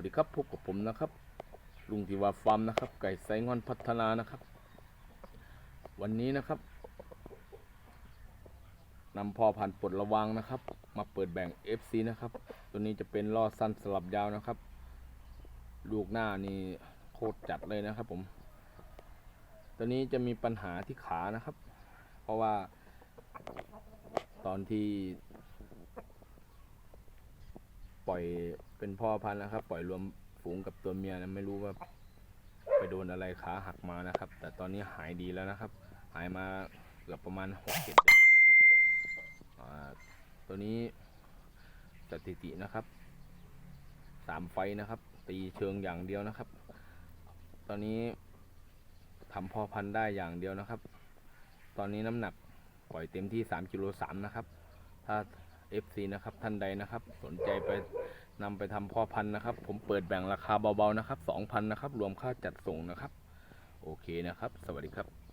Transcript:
วัสดีครับพบกับผมนะครับ ลุงทิวาฟาร์มนะครับ ไก่ไซงอนพัฒนานะครับ วันนี้นะครับนำพ่อพันธุ์ปลดระวังนะครับ มาเปิดแบ่ง FC นะครับ ตัวนี้จะเป็นล่อสั้นสลับยาวนะครับ ลูกหน้านี่โคตรจัดเลยนะครับ ผม ตัวนี้จะมีปัญหาที่ขานะครับ เพราะว่าตอนที่ ปล่อยเป็นพ่อพันธุ์นะครับ ปล่อยรวมฝูงกับตัวเมียนะไม่รู้ว่าไปโดนอะไรขาหักมานะครับ แต่ตอนนี้หายดีแล้วนะครับ หายมาเกือบประมาณหกเจ็ดเดือนแล้วนะครับตัวนี้สถิตินะครับสามไฟนะครับ ตีเชิงอย่างเดียวนะครับ ตอนนี้ทำพ่อพันธุ์ได้อย่างเดียวนะครับ ตอนนี้น้ำหนักปล่อยเต็มที่3กิโลสามนะครับ ถ้า FC นะครับท่านใดนะครับ สนใจไปนำไปทำพ่อพันธุ์นะครับ ผมเปิดแบ่งราคาเบาๆนะครับ2,000นะครับรวมค่าจัดส่งนะครับ โอเคนะครับ สวัสดีครับ